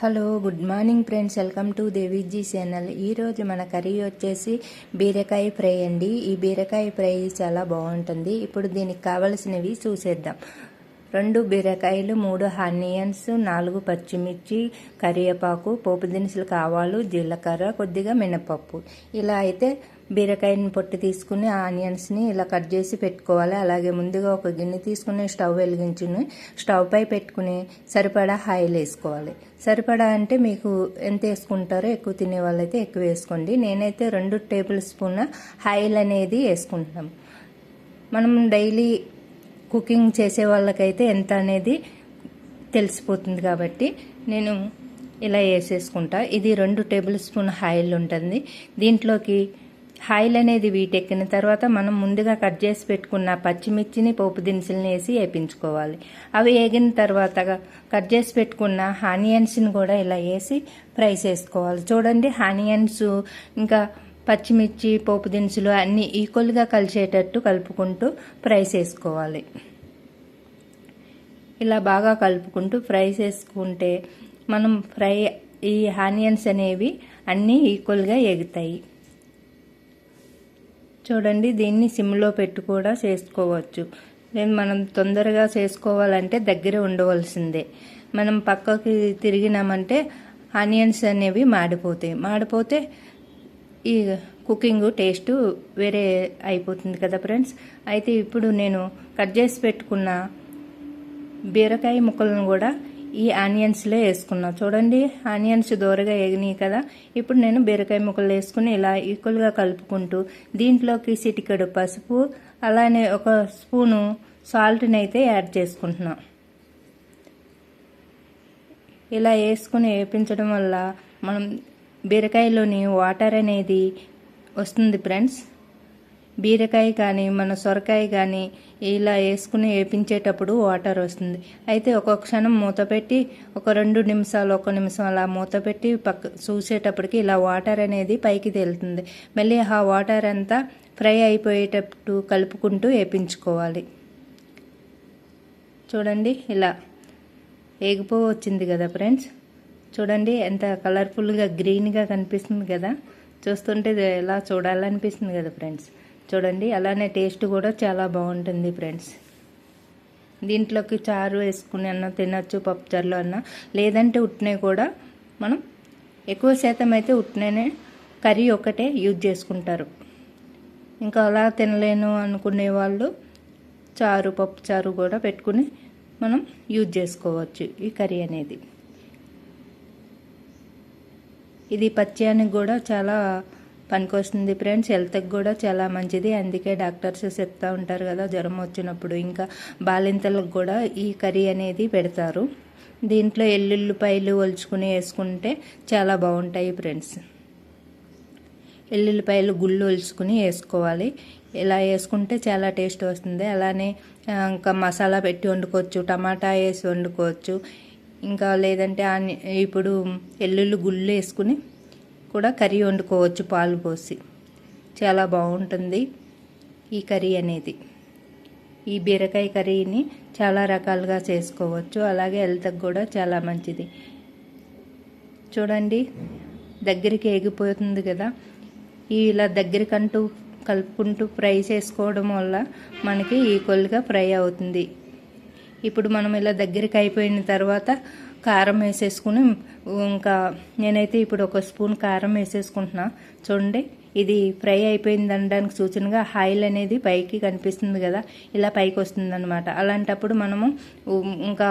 Hello good morning friends. Welcome to Deviji channel. ఈరోజు మన curry వచ్చేసి బీరకాయ ఫ్రై అండి. ఈ బీరకాయ ఫ్రై చాలా బాగుంటుంది. ఇప్పుడు దీనికి కావలసినవి చూసేద్దాం. రెండు బీరకాయలు మూడు ఆనియన్స్ నాలుగు పచ్చిమిర్చి కరివేపాకు పోపు దినుసులు కావాలు జీలకర్ర కొద్దిగా మినపప్పు. ఇలా అయితే బీరకాయని పొట్టు తీసుకుని ఆనియన్స్ని ఇలా కట్ చేసి పెట్టుకోవాలి. అలాగే ముందుగా ఒక గిన్నె తీసుకుని స్టవ్ వెలిగించుని స్టవ్ పై పెట్టుకుని సరిపడా ఆయిల్ వేసుకోవాలి. సరిపడా అంటే మీకు ఎంత వేసుకుంటారో ఎక్కువ తినే వాళ్ళైతే ఎక్కువ వేసుకోండి. నేనైతే రెండు టేబుల్ స్పూన్ ఆయిల్ అనేది వేసుకుంటున్నాం. మనం డైలీ కుకింగ్ చేసే వాళ్ళకైతే ఎంత అనేది తెలిసిపోతుంది కాబట్టి నేను ఇలా వేసేసుకుంటా. ఇది రెండు టేబుల్ స్పూన్ ఆయిల్ ఉంటుంది. దీంట్లోకి ఆయిల్ అనేది వీటెక్కిన తర్వాత మనం ముందుగా కట్ చేసి పెట్టుకున్న పచ్చిమిర్చిని పోపు దినుసులని వేసి వేపించుకోవాలి. అవి వేగిన తర్వాత కట్ చేసి పెట్టుకున్న ఆనియన్స్ని కూడా ఇలా వేసి ఫ్రై చేసుకోవాలి. చూడండి ఆనియన్స్ ఇంకా పచ్చిమిర్చి పోపు దినుసులు అన్నీ ఈక్వల్గా కలిసేటట్టు కలుపుకుంటూ ఫ్రై చేసుకోవాలి. ఇలా బాగా కలుపుకుంటూ ఫ్రై చేసుకుంటే మనం ఫ్రై ఈ ఆనియన్స్ అనేవి అన్నీ ఈక్వల్గా ఎగుతాయి. చూడండి దీన్ని సిమ్లో పెట్టి కూడా చేసుకోవచ్చు. నేను మనం తొందరగా చేసుకోవాలంటే దగ్గర ఉండవలసిందే. మనం పక్కకి తిరిగినామంటే ఆనియన్స్ అనేవి మాడిపోతాయి. మాడిపోతే ఈ కుకింగ్ టేస్ట్ వేరే అయిపోతుంది కదా ఫ్రెండ్స్? అయితే ఇప్పుడు నేను కట్ చేసి పెట్టుకున్న బీరకాయ ముక్కలను కూడా ఈ ఆనియన్స్లో వేసుకున్నా. చూడండి ఆనియన్స్ దూరగా ఎగినాయి కదా. ఇప్పుడు నేను బీరకాయ ముక్కలు వేసుకుని ఇలా ఈక్వల్గా కలుపుకుంటూ దీంట్లోకి సిటికెడు పసుపు అలానే ఒక స్పూను సాల్ట్ని అయితే యాడ్ చేసుకుంటున్నా. ఇలా వేసుకుని వేపించడం వల్ల మనం బీరకాయలోని వాటర్ అనేది వస్తుంది ఫ్రెండ్స్ బీరకాయ కానీ మన సొరకాయ కానీ ఇలా వేసుకుని వేపించేటప్పుడు వాటర్ వస్తుంది. అయితే ఒక్కొక్క క్షణం మూత పెట్టి ఒక రెండు నిమిషాలు ఒక నిమిషం అలా మూత పెట్టి పక్క చూసేటప్పటికి ఇలా వాటర్ అనేది పైకి తేలుతుంది. మళ్ళీ ఆ వాటర్ అంతా ఫ్రై అయిపోయేటట్టు కలుపుకుంటూ వేపించుకోవాలి. చూడండి ఇలా ఏగిపో వచ్చింది కదా ఫ్రెండ్స్ చూడండి ఎంత కలర్ఫుల్గా గ్రీన్గా కనిపిస్తుంది కదా. చూస్తుంటే ఎలా చూడాలనిపిస్తుంది కదా ఫ్రెండ్స్ చూడండి అలానే టేస్ట్ కూడా చాలా బాగుంటుంది ఫ్రెండ్స్ దీంట్లోకి చారు వేసుకుని అన్న తినచ్చు పప్పుచారులో అన్న లేదంటే ఉట్నే కూడా మనం ఎక్కువ శాతం అయితే ఉట్నేనే కర్రీ ఒకటే యూజ్ చేసుకుంటారు. ఇంకా అలా తినలేను అనుకునే వాళ్ళు చారు పప్పు చారు కూడా పెట్టుకుని మనం యూజ్ చేసుకోవచ్చు ఈ కర్రీ అనేది. ఇది పచ్చయానికి కూడా చాలా పనికొస్తుంది ఫ్రెండ్స్. హెల్త్కి కూడా చాలా మంచిది. అందుకే డాక్టర్స్ చెప్తూ ఉంటారు కదా జ్వరం వచ్చినప్పుడు. ఇంకా బాలింతలకు కూడా ఈ కర్రీ అనేది పెడతారు. దీంట్లో ఎల్లుల్లిపాయలు ఒలుచుకుని వేసుకుంటే చాలా బాగుంటాయి ఫ్రెండ్స్. ఎల్లుల్లిపాయలు గుళ్ళు ఒలుచుకుని వేసుకోవాలి. ఇలా వేసుకుంటే చాలా టేస్ట్ వస్తుంది. అలానే ఇంకా మసాలా పెట్టి వండుకోవచ్చు టమాటా వేసి వండుకోవచ్చు. ఇంకా లేదంటే ఇప్పుడు ఎల్లుల్లి గుళ్ళు వేసుకుని కూడా కర్రీ వండుకోవచ్చు పాలు పోసి. చాలా బాగుంటుంది ఈ కర్రీ అనేది. ఈ బీరకాయ కర్రీని చాలా రకాలుగా చేసుకోవచ్చు. అలాగే హెల్త్కి కూడా చాలా మంచిది. చూడండి దగ్గరికి ఎగిపోతుంది కదా. ఇలా దగ్గరికంటూ కలుపుకుంటూ ఫ్రై చేసుకోవడం వల్ల మనకి ఈక్వల్గా ఫ్రై అవుతుంది. ఇప్పుడు మనం ఇలా దగ్గరికి అయిపోయిన తర్వాత కారం వేసేసుకుని ఇంకా నేనైతే ఇప్పుడు ఒక స్పూన్ కారం వేసేసుకుంటున్నా. చూడండి ఇది ఫ్రై అయిపోయింది అనడానికి సూచనగా ఆయిల్ అనేది పైకి కనిపిస్తుంది కదా ఇలా పైకి వస్తుంది అనమాట అలాంటప్పుడు మనము ఇంకా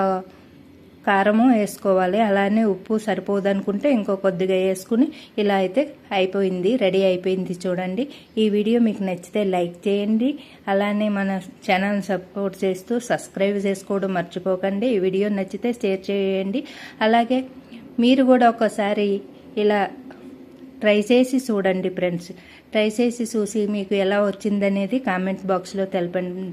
కారము వేసుకోవాలి. అలానే ఉప్పు సరిపోదు అనుకుంటే ఇంకో కొద్దిగా వేసుకుని ఇలా అయితే అయిపోయింది రెడీ అయిపోయింది చూడండి. ఈ వీడియో మీకు నచ్చితే లైక్ చేయండి. అలానే మన ఛానల్ సపోర్ట్ చేస్తూ సబ్స్క్రైబ్ చేసుకోవడం మర్చిపోకండి. ఈ వీడియో నచ్చితే షేర్ చేయండి. అలాగే మీరు కూడా ఒకసారి ఇలా ట్రై చేసి చూడండి ఫ్రెండ్స్. ట్రై చేసి చూసి మీకు ఎలా వచ్చిందనేది కామెంట్ బాక్స్లో తెలపండి.